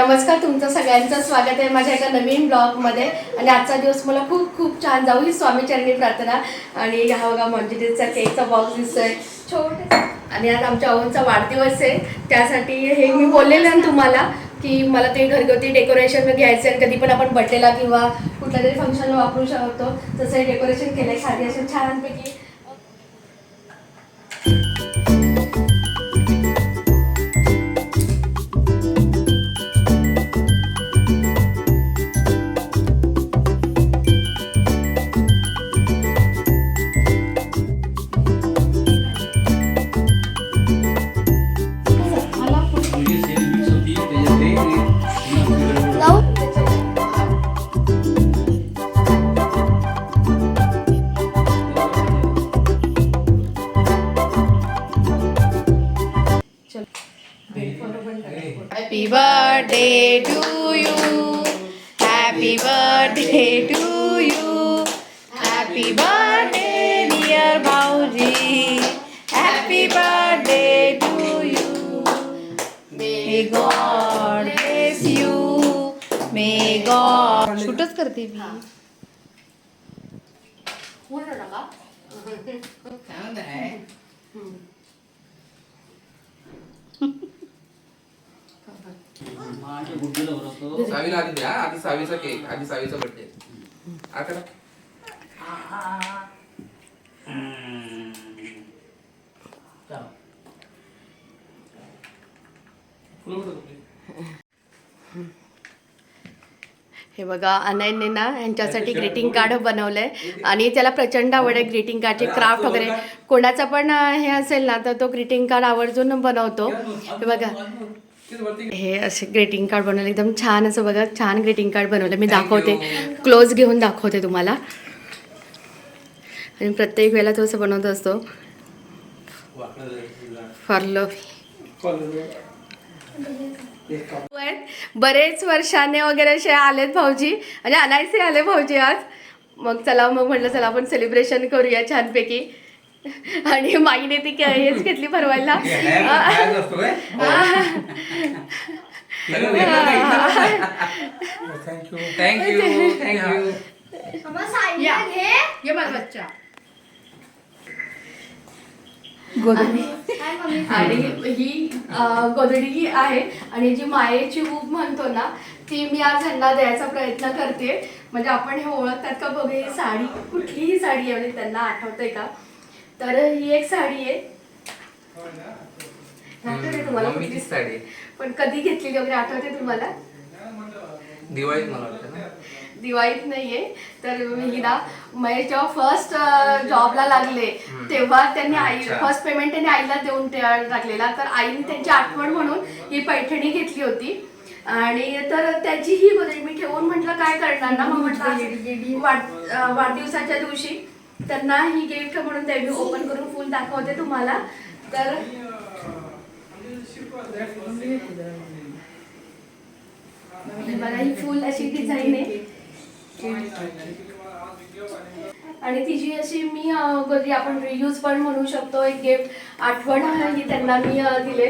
नमस्कार तुमचं सगळ्यांचं स्वागत आहे माझ्या एका नवीन ब्लॉगमध्ये. आणि आजचा दिवस मला खूप खूप छान जाऊ. ही स्वामीचरणी प्रार्थना. आणि हा बघा मंजिरीचा केकचा बॉक्स दिसतोय. छोटे आणि आज आमच्या ओनचा वाढदिवस आहे. त्यासाठी हे मी बोललेलं ना तुम्हाला की मला ते घरगुती डेकोरेशन घ्यायचं आहे कधी पण आपण बटलेला किंवा कुठल्या तरी फंक्शनला वापरू शकतो. तसं हे डेकोरेशन केलं आहे साधी असे छानपैकी birthday to you. Happy birthday to you. Happy birthday, dear Bauji. Happy birthday to you. May God bless you. May God. शूटच करते मी पूर्ण नका सावीला आधी द्या आधी सावीचा केक आधी सावीचा बर्थडे आकडा हे बघा अनयनने ना यांच्यासाठी ग्रीटिंग कार्ड बनवलंय. आणि त्याला प्रचंड आवड आहे ग्रीटिंग कार्डचे क्राफ्ट वगैरे. कोणाचा पण हे असेल ना तर तो ग्रीटिंग कार्ड आवर्जून बनवतो. हे बघा. हे असे ग्रीटिंग कार्ड बनवलं. एकदम छान असं बघा छान ग्रीटिंग कार्ड बनवलं. मी दाखवते. क्लोज घेऊन दाखवते तुम्हाला. आणि प्रत्येक वेळेला तो असं बनवत असतो. फॉर लव्ह बरेच वर्षाने वगैरे असे आलेत भाऊजी. म्हणजे अनायसे आले भाऊजी आज. मग चला मग म्हटलं चला आपण सेलिब्रेशन करूया छानपैकी. आणि माईने ती काय हेच घेतली भरवायला थँक्यू थँक्यू ये. माझा बच्चा. आणि ही गोधडी आहे. आणि जी मायेची ऊब म्हणतो ना ती मी आज ह्यांना द्यायचा प्रयत्न करते. म्हणजे आपण हे ओळखतात का बघ ही साडी कुठलीही साडी आहे म्हणजे त्यांना आठवतंय का? तर ही एक साडी आहे. आठवते तुम्हाला कुठली? मम्मीचीच साडी आहे. पण कधी घेतलेली वगैरे आठवते तुम्हाला? दिवाळीत मला वाटतं ना? दिवाळीत नाहीये. तर मी ना महेश जेव्हा फर्स्ट जॉबला लागले तेव्हा त्यांनी आई. फर्स्ट पेमेंट त्यांनी आईला देऊन ते- टाकलेला तर आईने त्यांची आठवण म्हणून ही पैठणी घेतली होती. आणि तर त्याची ही मी ठेवून म्हटलं काय करणार ना? मग म्हटलं वाढदिवसाच्या दिवशी त्यांना ही गिफ्ट म्हणून ते मी ओपन करून फुल दाखवते तुम्हाला. तर मला ही फुल अशी डिझाईन आहे. आणि तिची अशी मी गोदरी आपण रियूज पण म्हणू शकतो. एक गिफ्ट आठवण आहे ही त्यांना मी दिले.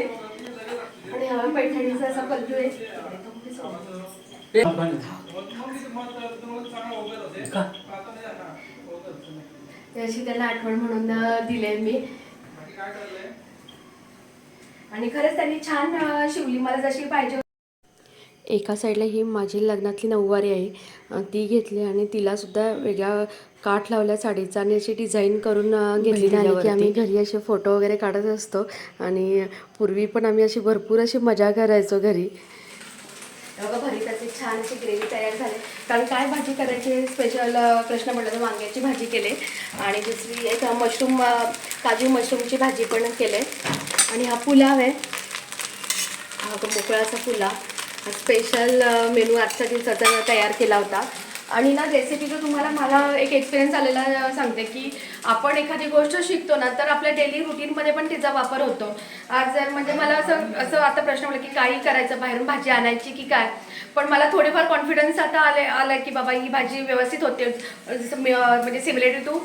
आणि हा पैठणीचा असा पल्लू आहे. अशी त्यांना आठवण म्हणून दिले मी. आणि खरंच त्यांनी छान शिवली. मला जशी पाहिजे एका साईडला ही माझी लग्नातली नऊवारी आहे. ती घेतली आणि तिला सुद्धा वेगळा काठ लावल्या साडीचा आणि अशी डिझाईन करून घेतली आणि की आम्ही घरी असे फोटो वगैरे काढत असतो आणि पूर्वी पण आम्ही अशी भरपूर अशी मजा करायचो घरी. बघा भरीताची छान अशी ग्रेव्ही कारण काय भाजी करायची स्पेशल प्रश्न पडला तर वांग्याची भाजी केली. आणि दुसरी एक मशरूम काजू मशरूमची भाजी पण केले. आणि हा पुलाव आहे. हा मोकळाचा पुलाव. स्पेशल मेनू आजच्या दिवसाचा तयार केला होता. आणि ना रेसिपीचं तुम्हाला मला एक एक्सपिरियन्स आलेला सांगते की आपण एखादी गोष्ट शिकतो ना तर आपल्या डेली रुटीनमध्ये पण तिचा वापर होतो. आज जर म्हणजे मला असं असं आता प्रश्न पडला की काही करायचं बाहेरून भाजी आणायची की काय? पण मला थोडेफार कॉन्फिडन्स आता आले आला की बाबा ही भाजी व्यवस्थित होते. म्हणजे सिमिलर टू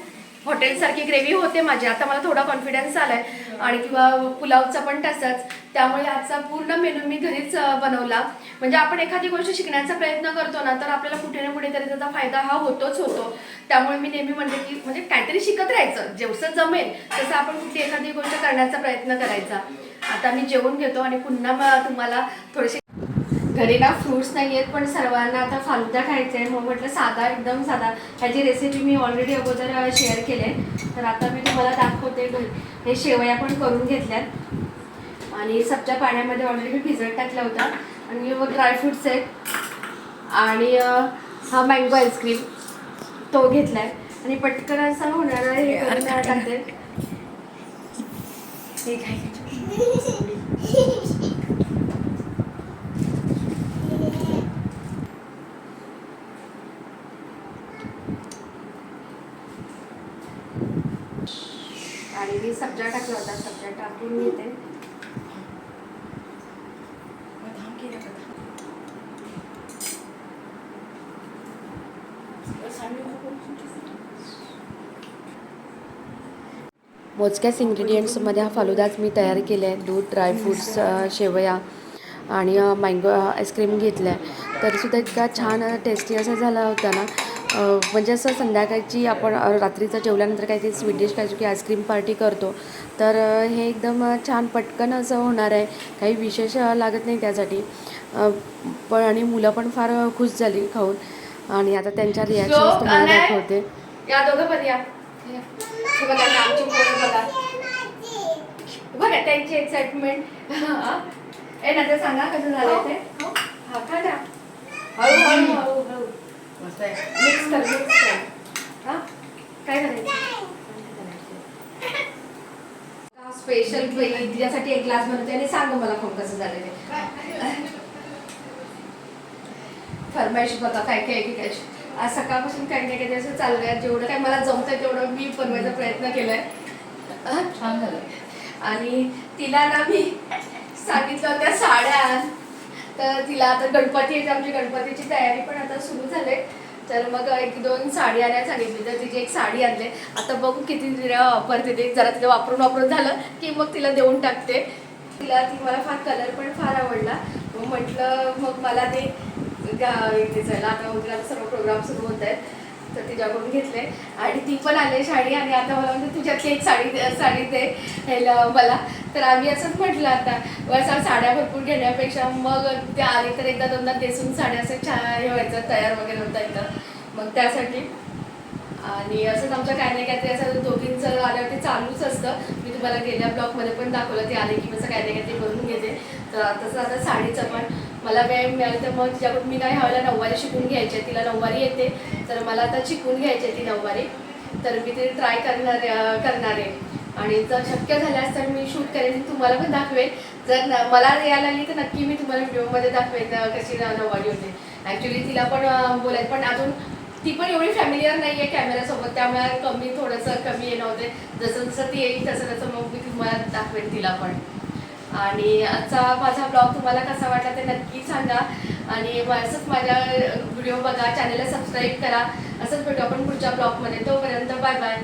हॉटेलसारखी ग्रेव्ही होते माझी. आता मला थोडा कॉन्फिडन्स आला आहे आणि किंवा पुलावचा पण तसाच. त्यामुळे आजचा पूर्ण मेनू मी घरीच बनवला. म्हणजे आपण एखादी गोष्ट शिकण्याचा प्रयत्न करतो ना तर आपल्याला कुठे ना कुठे तरी त्याचा फायदा हा होतोच होतो. त्यामुळे मी नेहमी म्हणते की म्हणजे काहीतरी शिकत राहायचं. जेवसं जमेल तसं आपण कुठली एखादी गोष्ट करण्याचा प्रयत्न करायचा. आता मी जेवून घेतो आणि पुन्हा मग तुम्हाला थोडेसे घरी ना फ्रुट्स नाही आहेत पण सर्वांना आता फालुदा खायचा आहे मग म्हटलं साधा एकदम साधा. ह्याची रेसिपी मी ऑलरेडी अगोदर शेअर केले तर आता मी तुम्हाला दाखवते घरी. हे शेवया पण करून घेतल्यात. आणि सब्जा पाण्यामध्ये ऑलरेडी मी भिजत टाकला होता आणि मग ड्रायफ्रुट्स आहेत. आणि हा मँगो आईस्क्रीम तो घेतला आहे आणि पटकन असा होणार आहे हे करून टाकते. हे काय आणि मी सब्जा टाकला होता सब्जा टाकून घेते मोजक्याच इंग्रेडियंट्समध्ये हा फालुदाच मी तयार केला आहे दूध ड्रायफ्रूट्स शेवया आणि मँगो आईस्क्रीम घेतलं आहे तरीसुद्धा इतका छान टेस्टी असा झाला होता ना. म्हणजे असं संध्याकाळची आपण रात्रीचं जेवल्यानंतर काहीतरी स्वीट डिश खायचो की आईस्क्रीम पार्टी करतो. तर हे एकदम छान पटकन असं होणार आहे. काही विशेष लागत नाही त्यासाठी. पण आणि मुलं पण फार खुश झाली खाऊन. आणि आता त्यांच्या रिॲक्शन्स तुम्हाला. दाखवते. या दोघं पण या. हे बघा ना, आमची पोरं बघा. बघा त्यांची एक्साइटमेंट ए ना ते सांगा कसं झालं ते? हा. खा ना हळू हळू. हळू हळू मिक्स कर मिक्स कर. हा? काय करायचं? स्पेशल तिच्यासाठी एक ग्लास बनवते आणि सांग मला खूप कसं झालं ते. फरमाईश बघा काय काय की काय. आज सकाळपासून काही नाही काही असं चाललंय. जेवढं काय मला जमतंय तेवढं मी बनवायचा प्रयत्न केलाय. छान झालं. आणि तिला ना मी सांगितलं होत्या साड्या. तर तिला आता गणपती येते आमची गणपतीची तयारी पण आता सुरू झाले. तर मग एक दोन साडी आणायला सांगितली. तर तिची एक साडी आणले. आता बघू किती तिला वापरते ते. जरा तिला वापरून वापरून झालं की मग तिला देऊन टाकते. तिला ती मला फार कलर पण फार आवडला. मग म्हटलं मग मला ते इथे चला आता उद्या सर्व प्रोग्राम सुरू होत आहेत. तर तिच्याकडून घेतले आणि ती पण आले साडी आणि आता मला म्हणते तुझ्यातली एक साडी साडी दे ह्याला मला. तर आम्ही असंच म्हटलं आता असं साड्या भरपूर घेण्यापेक्षा मग ते आले तर एकदा दोनदा देसून साड्या असं छान हे व्हायचं तयार वगैरे होता एकदा मग त्यासाठी आणि असंच आमचं काय नाही काहीतरी असं दोघींचं आल्यावर ते चालूच असतं. मी तुम्हाला गेल्या ब्लॉगमध्ये पण दाखवलं ते आले की माझं काय नाही काय ते करून घेते. तर तसं आता साडीचं पण मला वेळ मिळाला तर मग तिच्याकडून मी नाही हवायला नऊवारी शिकून घ्यायची आहे. तिला नऊवारी येते. तर मला आता शिकून घ्यायची आहे ती नऊवारी. तर मी ते ट्राय करणार करणार आहे. आणि जर शक्य झाल्यास तर मी शूट करेन तुम्हाला पण दाखवेन. जर मला यायला आली तर नक्की मी तुम्हाला व्हिडिओमध्ये दाखवेन कशी नऊवारी होते. ॲक्च्युली तिला पण बोलायचं पण अजून ती पण एवढी फॅमिलीयर नाही आहे कॅमेऱ्यासोबत त्यामुळे कमी थोडंसं कमी येणं होते जसं जसं ती येईल तसं तसं मग मी तुम्हाला दाखवेन तिला पण. आणि आजचा माझा ब्लॉग तुम्हाला कसा वाटला ते नक्की सांगा. आणि असंच माझ्या व्हिडिओ बघा चॅनलला सबस्क्राईब करा. असंच भेटू आपण पुढच्या ब्लॉगमध्ये तोपर्यंत बाय बाय